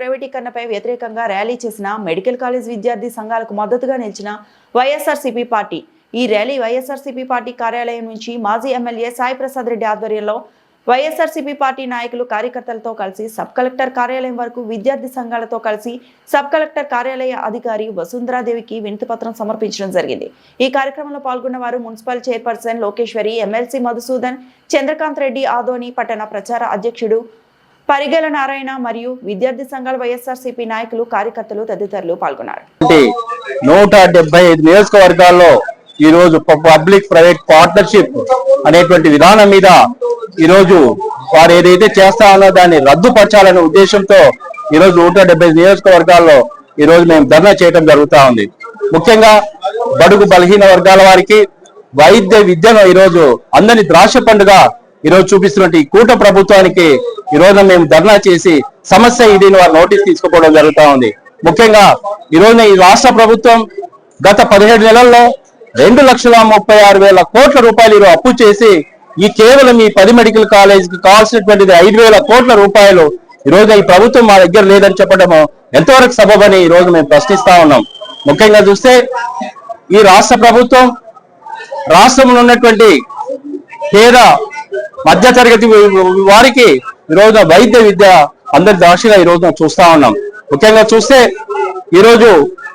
ప్రైవేటీకరణపై వ్యతిరేకంగా ర్యాలీ చేసిన medical college విద్యార్థి సంఘాలకు మద్దతుగా నిలిచిన వైఎస్ఆర్సీపీ పార్టీ. ఈ ర్యాలీ వైఎస్ఆర్సీపీ పార్టీ కార్యాలయం నుంచి మాజీ ఎమ్మెల్యే సాయి ప్రసాద్ రెడ్డి ఆధ్వర్యంలో వైఎస్ఆర్సీపీ పార్టీ నాయకులు కార్యకర్తలతో కలిసి సబ్ కలెక్టర్ కార్యాలయం వరకు విద్యార్థి సంఘాలతో కలిసి సబ్ కలెక్టర్ కార్యాలయ అధికారి వసుంధరాదేవికి వినతిపత్రం సమర్పించడం జరిగింది. ఈ కార్యక్రమంలో పాల్గొన్న వారు municipal chairperson Lokeshwari MLC Madhusudan Chandrakant Reddy Adoni పట్టణ ప్రచార అధ్యక్షుడు పరిగెల నారాయణ మరియు విద్యార్థి సంఘాల వైఎస్ఆర్సీపీ నాయకులు కార్యకర్తలు తదితరులు పాల్గొన్నారు. నూట డెబ్బై ఐదు నియోజకవర్గాల్లో ఈ రోజు పబ్లిక్ ప్రైవేట్ పార్ట్నర్షిప్ అనేటువంటి విధానం మీద ఈ రోజు వారు ఏదైతే చేస్తా ఉన్నో దాన్ని రద్దుపరచాలనే ఉద్దేశంతో ఈ రోజు నూట డెబ్బై నియోజకవర్గాల్లో ఈ రోజు మేము ధర్నా చేయడం జరుగుతా ఉంది. ముఖ్యంగా బడుగు బలహీన వర్గాల వారికి వైద్య విద్యను ఈ రోజు ద్రాక్ష పండుగ ఈరోజు చూపిస్తున్నట్టు ఈ కూట ప్రభుత్వానికి ఈ రోజున మేము ధర్నా చేసి సమస్య ఇది వారు నోటీస్ తీసుకోవడం జరుగుతూ ఉంది. ముఖ్యంగా ఈ రోజున ఈ రాష్ట్ర ప్రభుత్వం గత పదిహేడు నెలల్లో రెండు లక్షల ముప్పై ఆరు వేల కోట్ల రూపాయలు ఈరోజు అప్పు చేసి ఈ కేవలం ఈ పది మెడికల్ కాలేజ్కి కావాల్సినటువంటిది ఐదు వేల కోట్ల రూపాయలు ఈ రోజు ఈ ప్రభుత్వం మా దగ్గర లేదని చెప్పడము ఎంతవరకు సబబని ఈ రోజు మేము ప్రశ్నిస్తా ఉన్నాం. ముఖ్యంగా చూస్తే ఈ రాష్ట్ర ప్రభుత్వం రాష్ట్రంలో ఉన్నటువంటి పేద మధ్య తరగతి వారికి ఈ వైద్య విద్య అందరి దాక్షిగా ఈ చూస్తా ఉన్నాం. ముఖ్యంగా చూస్తే ఈరోజు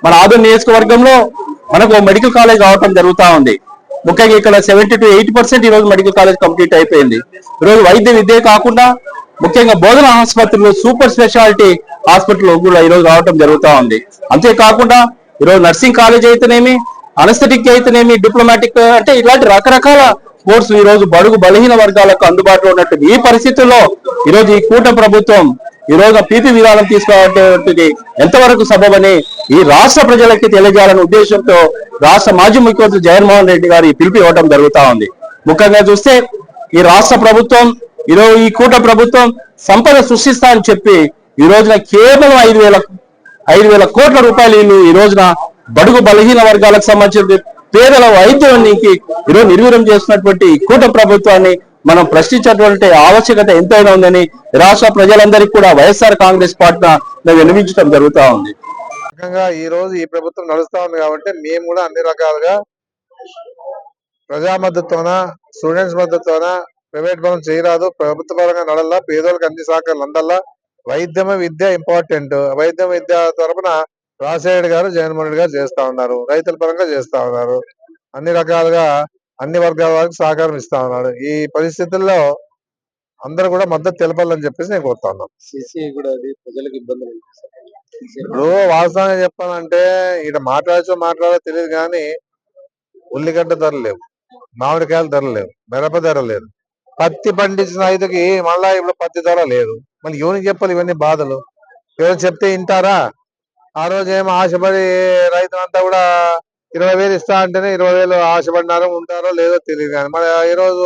మన ఆదు నియోజకవర్గంలో మనకు మెడికల్ కాలేజ్ రావటం జరుగుతా ఉంది. ముఖ్యంగా ఇక్కడ సెవెంటీ టు ఎయిటీ పర్సెంట్ ఈ రోజు మెడికల్ కాలేజ్ కంప్లీట్ అయిపోయింది. ఈ రోజు వైద్య విద్య కాకుండా ముఖ్యంగా బోధన ఆసుపత్రులు సూపర్ స్పెషాలిటీ హాస్పిటల్ కూడా ఈ రోజు రావటం జరుగుతా ఉంది. అంతేకాకుండా ఈ రోజు నర్సింగ్ కాలేజ్ అయితేనేమి అనస్థెటిక్ అయితేనేమి డిప్లొమాటిక్ అంటే ఇలాంటి రకరకాల కోర్సు ఈ రోజు బడుగు బలహీన వర్గాలకు అందుబాటులో ఉన్నట్టు ఈ పరిస్థితుల్లో ఈ రోజు ఈ కూట ప్రభుత్వం ఈ రోజు పీపీ విధానం తీసుకురావడానికి ఎంతవరకు సబబని ఈ రాష్ట్ర ప్రజలకి తెలియజేయాలనే ఉద్దేశంతో రాష్ట్ర మాజీ ముఖ్యమంత్రి జగన్మోహన్ రెడ్డి గారు ఈ పిలుపు ఇవ్వడం జరుగుతా ఉంది. ముఖ్యంగా చూస్తే ఈ రాష్ట్ర ప్రభుత్వం ఈరోజు ఈ కూట ప్రభుత్వం సంపద సృష్టిస్తా అని చెప్పి ఈ రోజున కేవలం ఐదు వేల ఐదు వేల కోట్ల రూపాయలు ఈ రోజున బడుగు బలహీన వర్గాలకు సంబంధించిన పేదల వైద్యానికి ఈరోజు నిర్వీర్యం చేస్తున్నటువంటి కూట ప్రభుత్వాన్ని మనం ప్రశ్నించేటువంటి ఆవశ్యకత ఎంతైనా ఉందని రాష్ట్ర ప్రజలందరికీ కూడా వైఎస్ఆర్ కాంగ్రెస్ పార్టీ మేము వినిపించడం జరుగుతా ఉంది. ఈ రోజు ఈ ప్రభుత్వం నడుస్తా ఉంది కాబట్టి మేము కూడా అన్ని రకాలుగా ప్రజా మద్దతుతోన స్టూడెంట్స్ మద్దతుతోన ప్రైవేట్ బలం చేయరాదు ప్రభుత్వ పరంగా నడల్లా పేదోళ్ళకి అన్ని సహకారాలు అందల్లా వైద్యం విద్య ఇంపార్టెంట్ వైద్యం విద్య తరపున రాజశేఖర్ గారు జగన్మోహన్ రెడ్డి గారు చేస్తా ఉన్నారు. రైతుల పరంగా చేస్తా ఉన్నారు. అన్ని రకాలుగా అన్ని వర్గాల వారికి సహకారం ఇస్తా ఉన్నాడు ఈ పరిస్థితుల్లో అందరూ కూడా మద్దతు తెలపాలని చెప్పేసి నేను కోరుతా ఉన్నాను. అది ప్రజలకు ఇబ్బంది ఇప్పుడు వాస్తవంగా చెప్పాలంటే ఇక్కడ మాట్లాడచ్చో మాట్లాడో తెలియదు కానీ ఉల్లిగడ్డ ధర లేవు. మామిడికాయల ధర లేవు. మిరప ధర లేదు. పత్తి పండించిన రైతుకి మళ్ళా ఇప్పుడు పత్తి ధర లేదు. మళ్ళీ ఎవరికి చెప్పాలి ఇవన్నీ బాధలు? ఎవరు చెప్తే వింటారా? ఆ రోజు ఏమో ఆశపడి రైతులంతా కూడా ఇరవై వేలు ఇస్తా అంటేనే ఇరవై వేలు ఆశపడినారో ఉంటారో లేదో తెలియదు కానీ మరి ఈ రోజు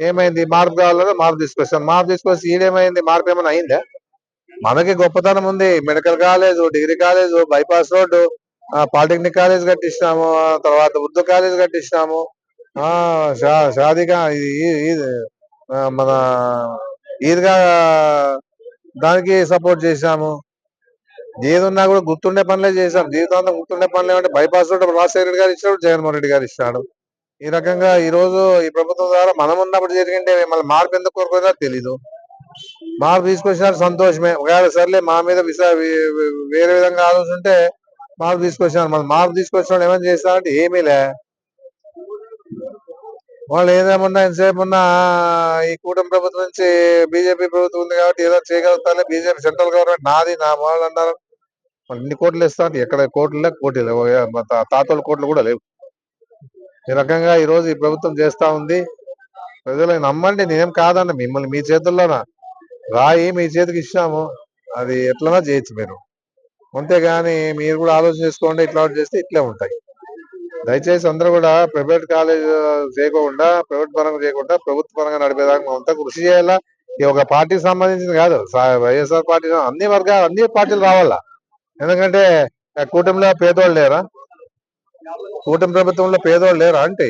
ఏమైంది? మార్పు కావాలో మార్పు తీసుకొస్తాం. మార్పు తీసుకొచ్చి ఈడేమైంది? మార్పు ఏమైనా అయిందా? మనకి గొప్పతనం ఉంది. Medical college degree college bypass road polytechnic college కట్టించినాము తర్వాత ఉర్దూ కాలేజ్ కట్టించినాము ఆ షా- షాదీగా ఇది మన ఈద్గా దానికి సపోర్ట్ చేసాము ఏదున్నా కూడా గుర్తుండే పనులే చేశాం. జీవితాంతం గుర్తుండే పనులు ఏమంటే బైపాస్ రోడ్ రాజశేఖర రెడ్డి గారు ఇచ్చినప్పుడు జగన్మోహన్ రెడ్డి గారు ఇచ్చినాడు. ఈ రకంగా ఈ రోజు ఈ ప్రభుత్వం ద్వారా మనం ఉన్నప్పుడు జరిగింటే మిమ్మల్ని మార్పు ఎందుకు కోరుకున్నా తెలీదు. మార్పు తీసుకొచ్చినారు సంతోషమే. ఒకవేళ సర్లే మా మీద వేరే విధంగా ఆలోచిస్తుంటే మార్పు తీసుకొచ్చినారు. మళ్ళీ మార్పు తీసుకొచ్చిన ఏమని చేస్తారంటే ఏమీ లే. వాళ్ళు ఏదేమన్నా ఎంతసేపు ఉన్నా ఈ కూటమి ప్రభుత్వం నుంచి బీజేపీ ప్రభుత్వం ఉంది కాబట్టి ఏదో చేయగలుగుతానే బీజేపీ సెంట్రల్ గవర్నమెంట్ నాది నా వాళ్ళు అన్నారు మరి ఇన్ని కోట్లు ఇస్తా ఎక్కడ కోట్లు లేక కోట్లు లేవు. తాతోళ్ళ కోట్లు కూడా లేవు. ఈ రకంగా ఈ రోజు ఈ ప్రభుత్వం చేస్తా ఉంది. ప్రజలు నమ్మండి. నేనేం కాదన్న మిమ్మల్ని మీ చేతుల్లోనా రాయి మీ చేతికి ఇచ్చాము అది ఎట్లనా చేయొచ్చు మీరు. అంతేగాని మీరు కూడా ఆలోచన చేసుకోండి. ఇట్లా చేస్తే ఇట్లే ఉంటాయి. దయచేసి అందరూ కూడా ప్రైవేట్ కాలేజ్ చేయకుండా ప్రైవేట్ పరంగా చేయకుండా ప్రభుత్వ పరంగా నడిపేదాకా అంతా కృషి చేయాలా? ఈ ఒక పార్టీకి సంబంధించింది కాదు. వైఎస్ఆర్ పార్టీ అన్ని వర్గాలు అన్ని పార్టీలు రావాలా? ఎందుకంటే కూటమిలో పేదోళ్ళు లేరా? కూటమి ప్రభుత్వంలో పేదోళ్ళు లేరా అంటే